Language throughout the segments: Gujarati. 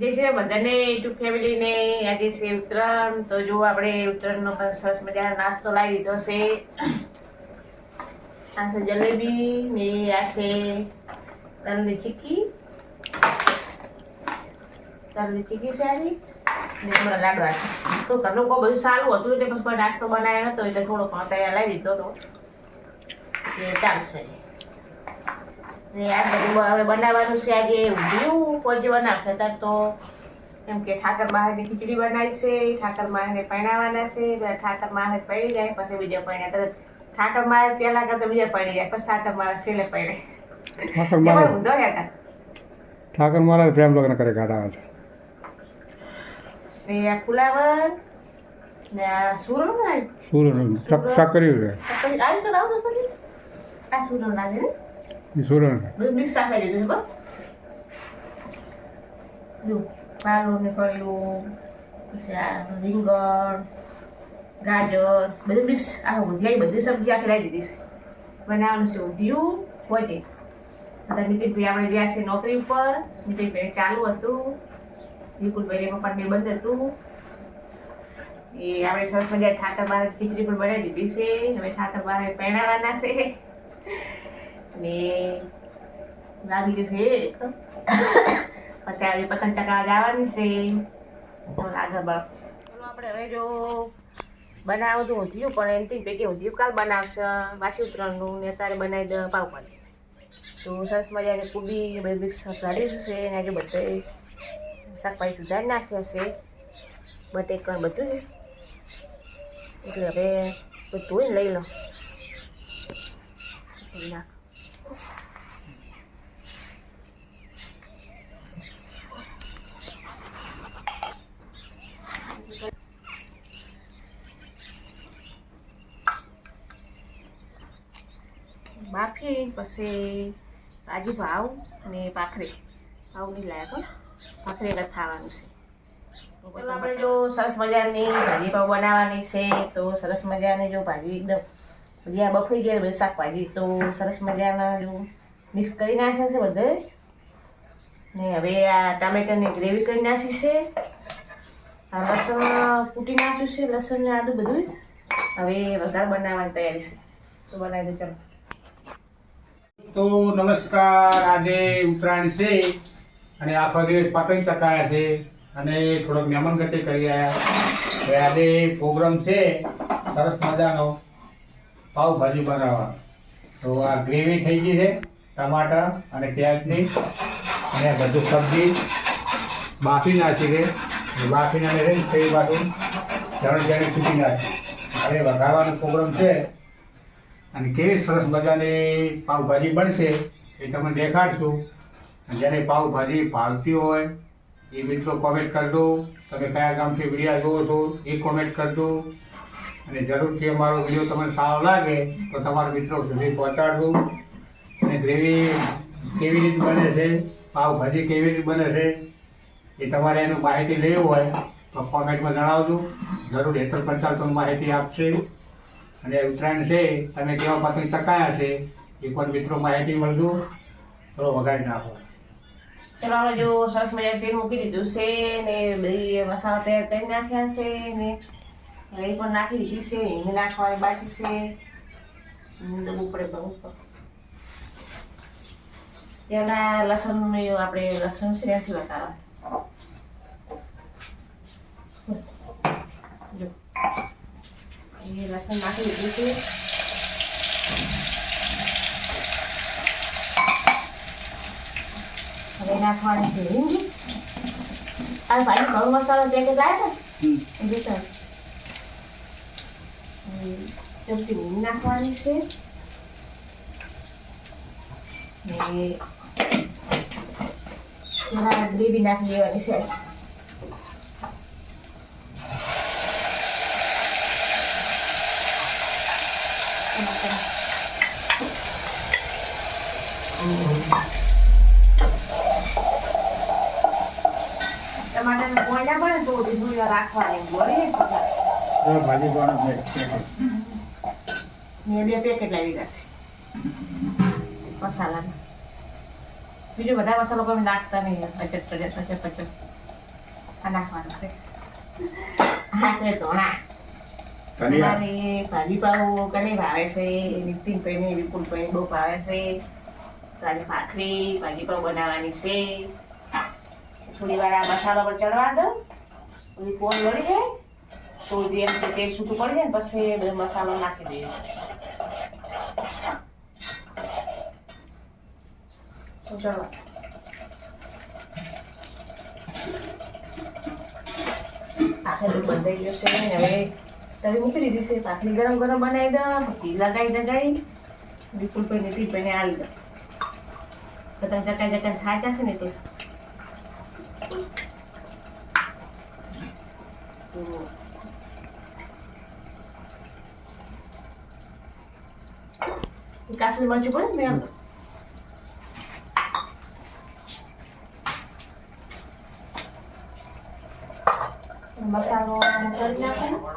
જે છે, બધાને યુટ્યુબ ફેમિલીને આજે છે ઉત્તરાયણ, તો જો આપણે ઉત્તરાયણનો પણ સરસ મજાનો નાસ્તો લાવી દીધો છે. આ છે જલેબી, ને આ છે તલની ચીકી તલની ચીકી આની, ને હમણાં લાડવા તો ઘરનું કોઈ બધું સારું હતું એટલે પછી નાસ્તો બનાવ્યો નતો, એટલે થોડો પણ તૈયાર લાવી દીધો તો. એ ચાલશે. ને આ બધું બનાવવાનું છે આજે ઊંધિયું કોઈ બનાવશે. અત્યારે તો એમ કે ઠાકર બહારની ખીચડી બનાવી છે ઠાકર માને પહેણાવવાના છે ઠાકર મહારાજ પડી જાય પછી બીજા પરણ્યા તરત ઠાકર મહારાજ પહેલા કરતા બીજા પડી જાય પછી ઠાકર મહારાજ છેલ્લે પડે ઠાકર મહારાજ ઊંધો હતા ઠાકર મહારાજ પ્રેમ લગ્ન કરે કાઢા ને આ ફુલાવર ને આ સુરણ આવું નથી આ સુરણ લાગે ને? છે બસ જો પાલું ને ફળિયું પછી આ રીંગણ ગાજર બધું મિક્સ આ ઊંધિયા બધી સબ્જી આખી લાવી દીધી છે。બનાવવાનું છે ઊંધિયું હોજે બધા નીતિનભાઈ આપણે ગયા છે નોકરી ઉપર નીતિનભાઈ ચાલુ હતું વિપુલભાઈ પપ્પા બે બંધ હતું એ આપણે સરસ મજા ઠાકર બાર ખીચડી પણ બનાવી દીધી છે. હવે ઠાકર બાર પહેરાવાના છે. ને લાગી જશે એક. પછી આવી પતંગ ચગાવવા જવાની છે. આગળ બળ આપણે હવે જો બનાવું તો ઊંધિયું પણ એમથી ભેગી ઊંધિયું કાલ બનાવશે. વાસી ઉત્તરાયણનું ને અત્યારે બનાવી દે પાવભાજી. તો સરસ મજાની કુબી બે મિક્સ કાઢ્યું છે ને આજે બધે શાકભાજી સુધારી નાખ્યા છે. બટેકણ બધું. જ. એટલે હવે બધું લઈ લો. નાખ બાફી પછી કાજુ ભાવ ને ભાખરી. ભાવ નહીં લાયા પાખરે ભાખરી જ ખાવાનું છે. તો આપણે જો સરસ મજાની ભાજી પાવ બનાવવાની છે તો સરસ મજાની જો ભાજી એકદમ હજી આ બફાઈ ગયા બધું શાકભાજી તો સરસ મજાના જો મિક્સ કરી નાખ્યા છે બધે ને હવે આ ટામેટાની ગ્રેવી કરી નાખી છે. આ લસણ કૂટી નાખ્યું છે લસણ ને આદું બધું હવે વઘાર બનાવવાની તૈયારી છે. તો બનાવી દો ચાલો. તો નમસ્કાર, આજે ઉત્તરાયણ છે અને આખો દિવસ પતંગ ચકાયા છે અને થોડોક મહેમાન ગતિ કરી આવ્યા આજે પ્રોગ્રામ છે, સરસ મજાનો પાવભાજી બનાવવા. તો આ ગ્રેવી થઈ ગઈ છે, ટમાટર અને પ્યાજની અને બધું સબ્જી બાફી નાખી છે. બાફીને અમે છે બાજુ જણ જણે છૂટી નાખી. હવે વઘારવાનો પ્રોગ્રામ છે. અને કેવી સરસ મજાની પાવભાજી બનશે એ તમને દેખાડશું. જેને પાવભાજી ભાવતી હોય, એ મિત્રો કોમેન્ટ કરજો. તમે કયા ગામથી વિડીયા જુઓ છો, એ કોમેન્ટ કરજો. અને જરૂરથી અમારો વીડિયો તમને સારો લાગે, તો તમારા મિત્રો સુધી પહોંચાડજો. અને ગ્રેવી કેવી રીતે બને છે પાવભાજી કેવી રીતે બને છે, એ તમારે એનું માહિતી લેવી હોય, તો કોમેન્ટમાં જણાવજો. જરૂર હેતલ પંચાલ તમને માહિતી આપશે. અને ઉત્તરાયણ છે, તમે કેવા પાકની ચકાયા છે એ પણ મિત્રો માહિતી મળજો. થોડો વગાડી નાખો. ચલો, આપણે જો સરસ મજાનું તેલ મૂકી દીધું છે ને બધી મસાલા તૈયાર કરી નાખ્યા છે ને એ પણ નાખી દીધી છે હિંગ નાખવાની બાકી છે. હિંગ પડે બહુ ઉપર. તેના લસણ આપણે લસણ છે નથી બતાવવા જો. એ લસણ નાખી દીધું છે હવે નાખવાની છે હિંગ આ ભાઈ ઘઉં મસાલો પેકેટ લાવ્યા હતા ને એ બેટા ચમચી હિંગ નાખવાની છે ને જરા ગ્રેવી નાખી દેવાની છે ટમાટર ટમાટરનું પોઈ ના બને તો બીજું રાખવાની ગોળી ભાજી પણ ને બે પેકેટ લાવી દીધા છે. મસાલાના. બીજો બધા મસાલો કોઈ નાખતા નહીં. અચટ અચટ અચટ અચટ આ નાખવાનું છે. હા છે ધોણા અમારે ભાજી પાઉં કને ભાવે છે નીતિનભાઈ ને વિપુલભાઈ બહુ ભાવે છે. તો ભાખરી ભાજી પાઉં બનાવવાની છે. થોડી વાર આ મસાલો પર ચડવા દો. પછી પોલ વળી જાય, તો જે એમ કે તેલ છૂટું પડી જાય ને પછી બધો મસાલો નાખી દઈએ. તો ચાલો. આખે બધું બંધાઈ ગયું છે ને, હવે તવી મૂકી દીધી છે પાટલી ગરમ ગરમ બનાવી દઉં ઘી લગાવી લગાવી વિપુલ પર નીતિ પઈને આવી દો. બધા જકા જકા થાચા છે ને તે. તો કાશ્મીર મરચું પડે ને મેં મસાલો કરી નાખો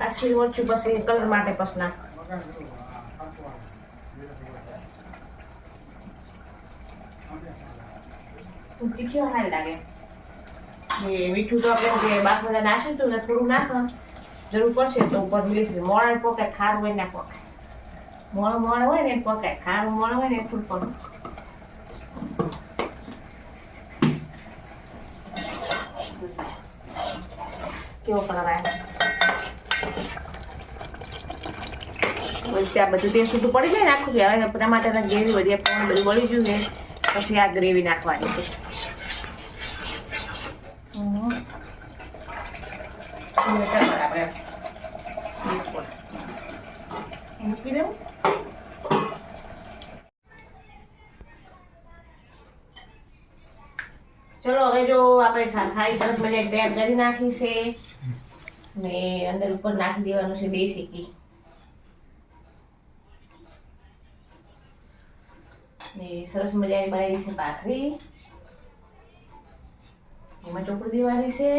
કાશ્મીર મરચું પછી કલર માટે પછી નાખ તીખી સારી લાગે? એ મીઠું તો આપણે જે બધા નાખ્યું ને થોડું નાખ જરૂર પડશે તો ઉપર મિલીશું મોડા પોકાય, ખારું હોય ના પોકાય. મોડો મોડો હોય ને પોકાય, ખારું મોડો હોય ને એ પણ કેવો કલર આવે પછી આ બધું તે છૂટું પડી જાય નાખું કે હવે ટમાટાના ગ્રેવી બધી પણ બધું વળી ગયું ને પછી આ ગ્રેવી નાખવાની છે. મૂકી દઉં ચલો હવે જો આપણે સાથાઈ સરસ મજા તૈયાર કરી નાખી છે. ને અંદર ઉપર નાખી દેવાનું છે દેશી ઘી સરસ મજાની બનાવી છે ભાખરી. એમાં ચોપડી દેવાની છે.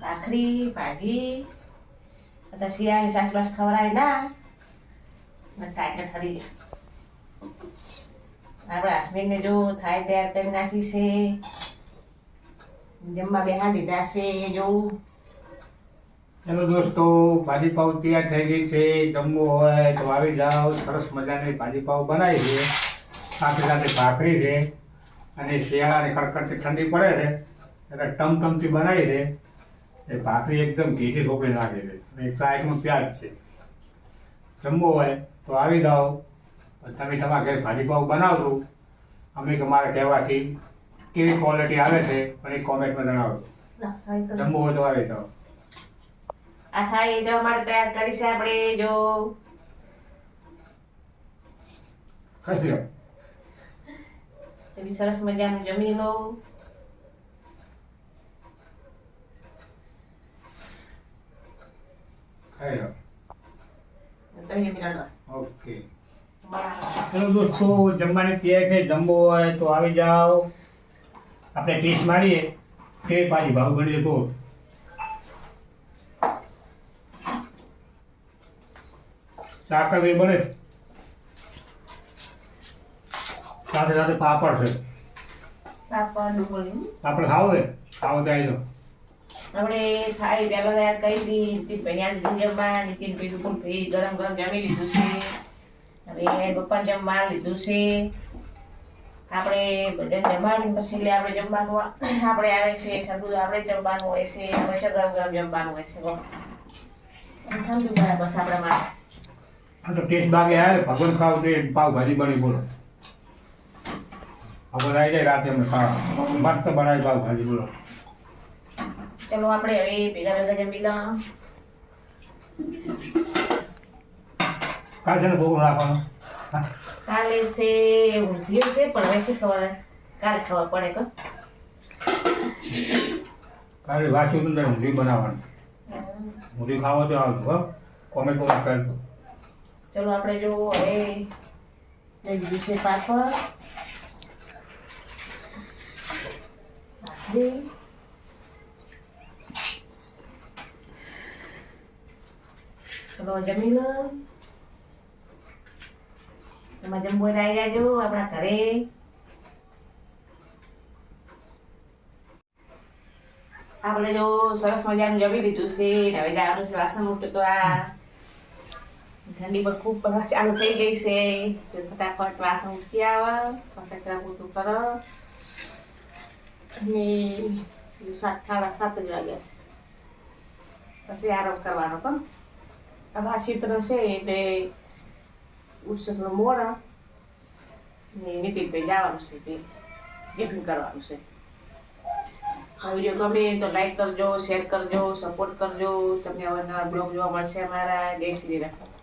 ભાખરી, ભાજી અત્યારે શિયાળાની સાસ બાસ ખવડાય ના. થાય ફરી આપણા આપણે જો થાય તૈયાર કરી નાખી છે. જમવા બેહાડી દીધા છે જોવું ચલો દોસ્તો ભાજી પાઉં તૈયાર થઈ ગઈ છે. જમવું હોય તો આવી જાઓ. સરસ મજાની ભાજી પાઉં બનાવી છે. સાથે સાથે ભાખરી છે. અને શિયાળાની કડકડતી ઠંડી પડે છે. એટલે ટમટમથી બનાવી છે. એ ભાખરી એકદમ ઘીથી રોપી નાખે છે. અને સાઈડમાં પ્યાજ છે. જમવું હોય તો આવી જાઓ. તમે તમારા ઘરે ભાજી પાઉં બનાવજો. અમે કે મારા કહેવાથી કેવી ક્વોલિટી આવે છે પણ એ કોમેન્ટમાં જણાવજો. જમવું હોય તો આવી જાઓ. આ થાળી જો અમારે તૈયાર કરી છે આપણે જો. સરસ મજાનું જમી લો. ઓકે. દોસ્તો જમવાની તૈયાર છે જમવું હોય તો આવી જાઓ. આપણે ટેસ્ટ મારીએ કે પાછી ભાવ ગણીએ તો. સાકર એ બને. સાથે સાથે પાપડ છે. પાપડ ડુંગળી પાપડ ખાવો છે? ખાવ તો આવી આપણે ખાઈ પહેલા તૈયાર કરી હતી આ લીધું જમવા નીતિનભાઈ પણ ભાઈ ગરમ ગરમ જમી લીધું છે. હવે બપોર જમવા લીધું છે. આપણે બધાને જમાડીને પછી એટલે આપણે જમવાનું આપણે આવે છે ઠંડુ આપણે જમવાનું હોય છે આપણે ગરમ ગરમ જમવાનું હોય છે. ઠંડુ બરાબર આપણા માટે. તો ટેસ્ટ બાગે આવે ભગવાન ખાવ તો પાવભાજી બની બોલો. ભગવાન આવી જાય રાતે અમે ખાવા. મસ્ત બનાવી પાવભાજી બોલો. ચલો આપણે હવે ભેગા ભેગા જમી લો કાલ છે ને બહુ રાખવાનું હા. કાલે છે ઊંધિયું છે પણ હવે શું ખબર કાલે ખબર પડે કો? કાલે વાસી અંદર ઊંધી બનાવવાનું. ઊંધી ખાવો તો આવજો હો. કોમેન્ટ પર કરજો ચલો આપણે જો હવે લઈ લીધું છે પાપડ ભાખરી ચલો જમી લો તમે જમવો હોય તો આવી જાજો આપણા ઘરે આપણે જો સરસ મજાનું જમી લીધું છે ને હવે જવાનું છે વાસણ ઉટકવા ઠંડી પણ ખૂબ પડવા ચાલુ થઈ ગઈ છે. ફટાફટ વાસણ ઉઠી આવે કચરા પૂરું કરો. અને સાત, સાડા સાત જ વાગ્યા છે. પછી આરામ કરવાનો પણ હવે ચિત્ર છે એટલે ઉત્સવનો મોડા ને નીતિનભાઈ જવાનું છે તે ટિફિન કરવાનું છે. આ વીડિયો ગમે તો લાઈક કરજો શેર કરજો સપોર્ટ કરજો. તમને અવારનવાર બ્લોગ જોવા મળશે અમારા. જય શ્રી રામ.